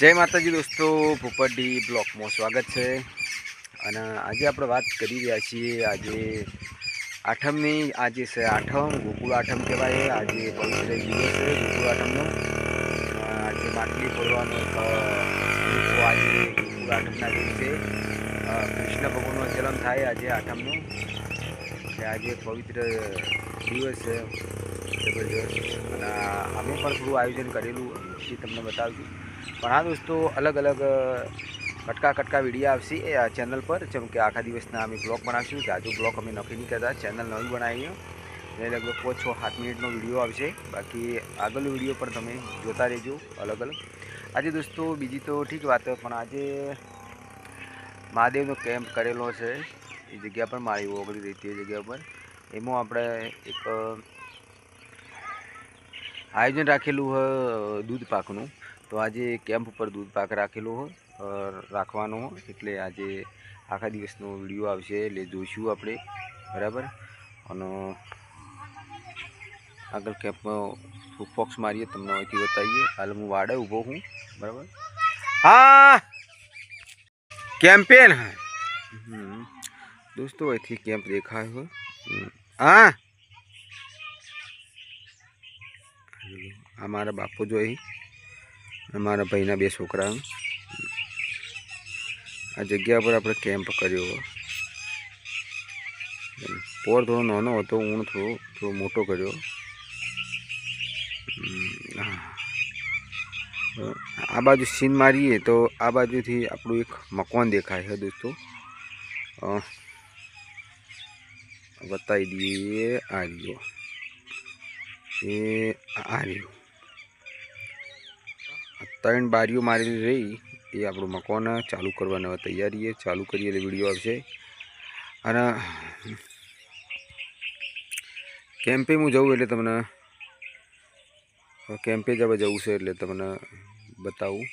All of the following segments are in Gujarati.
જય માતાજી દોસ્તો પોપટી બ્લોકમાં સ્વાગત છે. અને આજે આપણે વાત કરી રહ્યા છીએ, આજે આઠમની, આજે છે આઠમ, ગોકુળ આઠમ કહેવાય, આજે પવિત્ર દિવસ છે ગોકુળ આઠમનો. આજે માટલી ફોડવાનો એક આજે ગોકુળ આઠમના દિવસે કૃષ્ણ ભગવાનનો જન્મ થાય આજે આઠમનો. એટલે આજે પવિત્ર દિવસ છે. જબરજસ્ત. અને અમે પણ થોડું આયોજન કરેલું, એ તમને બતાવશું. પણ હા દોસ્તો, અલગ અલગ કટકા કટકા વીડિયો આવશે એ આ ચેનલ પર. જેમ કે આખા દિવસના અમે બ્લોગ કે જાજુ બ્લોગ અમે નક્કી નહીં કરતા ચેનલ નવી બનાવીએ. એ લગભગ પાંચ છ સાત મિનિટનો વીડિયો આવશે. બાકી આગળનો વીડિયો પણ તમે જોતા રહેજો, અલગ અલગ. આજે દોસ્તો, બીજી તો ઠીક વાત, પણ આજે મહાદેવનો કેમ્પ કરેલો છે. એ જગ્યા પર મારી ઓગળી રહી જગ્યા પર. એમાં આપણે એક આયોજન રાખેલું દૂધ પાકનું. તો આજે કેમ્પ ઉપર દૂધ પાક રાખેલો હોય રાખવાનો હોય, એટલે આજે આખા દિવસનો વીડિયો આવશે, એટલે જોઈશું આપણે, બરાબર? અને આગળ કેમ્પમાં ફોક્સ મારીએ, તમને અહીંથી બતાવીએ. હાલ હું વાડે ઊભો હું, બરાબર? હા! કેમ્પેન હા. દોસ્તો, અહીંથી કેમ્પ દેખાય હોય હા! આ મારા બાપુ જોઈ અમારા ભાઈના બે છોકરા. આ જગ્યા પર આપણે કેમ્પ કર્યો. પોર થોડો નાનો હતો, ઊણ થોડો થોડો મોટો કર્યો. આ બાજુ સીન મારીએ તો આ બાજુથી આપણું એક મકાન દેખાય છે દોસ્તો. બતાવી દઈએ આ રહ્યો. એ આ રહ્યું. ત્રણ બારીઓ મારી રહી. એ આપણું મકાન ચાલુ કરવાની તૈયારી છે. ચાલુ કરીએ એટલે વીડિયો આવશે. અને કેમ્પે હું જઉં એટલે તમને કેમ્પે જ હવે જવું છે એટલે તમને બતાવું.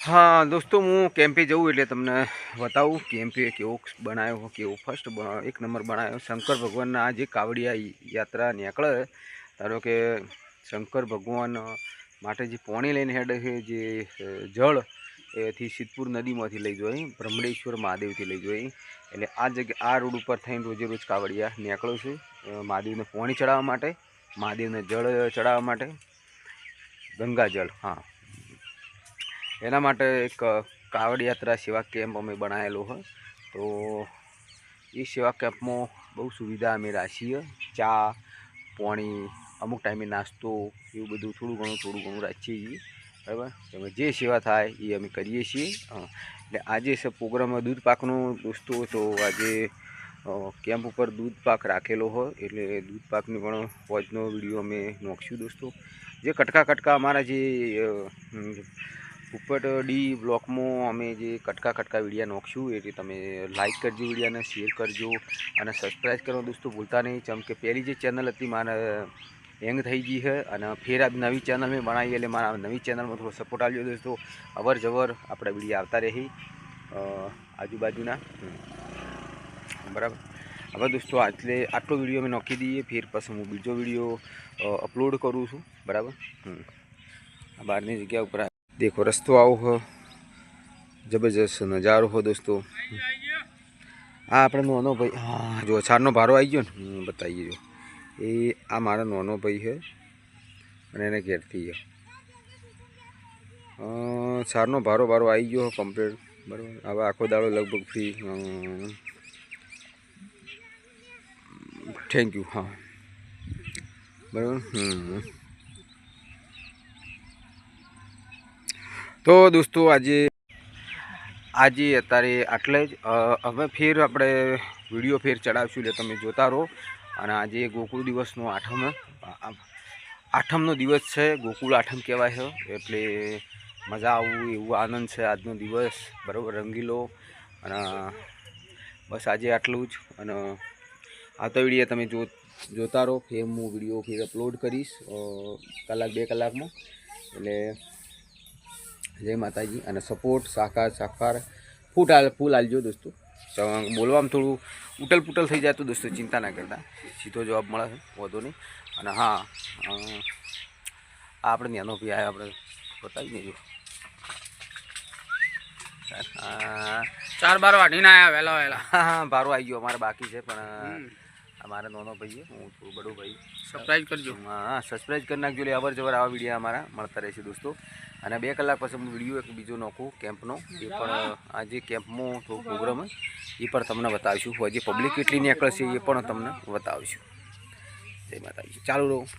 હા, દોસ્તો, હું કેમ્પે જઉં એટલે તમને બતાવું કેમ્પે કેવો બનાવ્યો કેવો ફર્સ્ટ એક નંબર બનાવ્યો શંકર ભગવાનના આ જે કાવડિયા યાત્રા નીકળે, ધારો કે શંકર ભગવાન માટે જે પોણી લઈને હેડે છે, જે જળ, એથી સિદ્ધપુર નદીમાંથી લઈ જવાય, બ્રહ્મડેશ્વર મહાદેવથી લઈ જવાય. એટલે આ જગ્યા, આ રોડ ઉપર થઈને રોજે રોજ કાવડિયા નીકળ્યો છે મહાદેવને પોણી ચડાવવા માટે, મહાદેવને જળ ચડાવવા માટે ગંગાજળ હા. એના માટે એક કાવડ યાત્રા સેવા કેમ્પ અમે બનાવેલો હોય તો એ સેવા કેમ્પમાં બહુ સુવિધા અમે રાખીએ. ચા, પાણી અમુક ટાઈમે નાસ્તો એવું બધું થોડું ઘણું થોડું ઘણું રાખીએ છીએ. બરાબર? એમાં જે સેવા થાય એ અમે કરીએ છીએ. એટલે આજે છે પ્રોગ્રામમાં દૂધ પાકનો દોસ્તો તો આજે કેમ્પ ઉપર દૂધ પાક રાખેલો હોય એટલે દૂધ પાકની પણ ફોજનો વીડિયો અમે નોખશું દોસ્તો. જે કટકા કટકા અમારા જે ઉપટ ડી બ્લોકમાં અમે જે કટકા કટકા વિડીયા નોખશું, એટલે તમે લાઇક કરજો વિડીયાને શેર કરજો અને સબસ્ક્રાઈબ કરવા દોસ્તો. ભૂલતા નહીં. ચમ કે પહેલી જે ચેનલ હતી મારે હેંગ થઈ ગઈ છે અને ફેર નવી ચેનલ મેં બનાવી એટલે મારા નવી ચેનલમાં થોડો સપોર્ટ આવ્યો દોસ્તો અવર જવર આપણા વીડિયો આવતા રહી આજુબાજુના. બરાબર. હવે દોસ્તો આટલે આટલો વીડિયો મેં નોખી દઈએ, ફેર પછી હું બીજો વીડિયો અપલોડ કરું છું. બરાબર. બહારની જગ્યા ઉપર દેખો, રસ્તો આવો હો. જબરજસ્ત નજારો હો દોસ્તો. હા, આપણે નાનો ભાઈ, હા, જો, છારનો ભારો આવી ગયો ને? બતાવીએ જો એ આ મારો નાનો ભાઈ છે. અને એને ઘેરથી છે. સારનો ભારો ભારો આવી ગયો કમ્પ્લીટ બરાબર? હવે આખો દાડો લગભગ ફ્રી થેન્ક યુ હા. બરાબર? તો દોસ્તો આજે આજે અત્યારે આટલે જ. હવે ફેર આપણે વીડિયો ફેર ચડાવશું એટલે તમે જોતા રહો. અને આજે ગોકુળ દિવસનો આઠમ આઠમનો દિવસ છે, ગોકુળ આઠમ કહેવાય છે. એટલે મજા આવું એવું આનંદ છે આજનો દિવસ. બરાબર રંગીલો અને બસ આજે આટલું જ. અને આવતો વીડિયો તમે જો, જોતા રહો. ફેર હું વીડિયો ફેર અપલોડ કરીશ કલાક, બે કલાકમાં. એટલે જય માતાજી. અને સપોર્ટ સાકાર સાકાર. ફૂટ આ ફૂલ આલજો દોસ્તો. બોલવામાં થોડું ઉટલ પુટલ થઈ જાય તો દોસ્તો ચિંતા ના કરતા. સીધો જવાબ મળે છે વાંધો નહીં. અને હા આપણે નેનો ભાઈ આવ્યા આપણે બતાવી દેજો. ચાર બાર વાઢીને આવ્યા વહેલા વહેલા. હા ભારો આવી ગયો અમારે બાકી છે પણ. અમારા નોનો ભાઈ હું થોડું બડો ભાઈ. સરપ્રાઈઝ કરજો. હા સબસ્ક્રાઈબ કરી નાખજો એટલે અવર જવર આવા વીડિયો અમારા મળતા રહેશે દોસ્તો. અને બે કલાક પછી હું વીડિયો એક બીજો નાખું કેમ્પનો. એ પણ આ જે કેમ્પમાં થોડું પ્રોગ્રામ એ પણ તમને બતાવીશું. હજી પબ્લિક કેટલી નીકળશે એ પણ તમને બતાવીશું. જય માતાજી. ચાલુ રહો.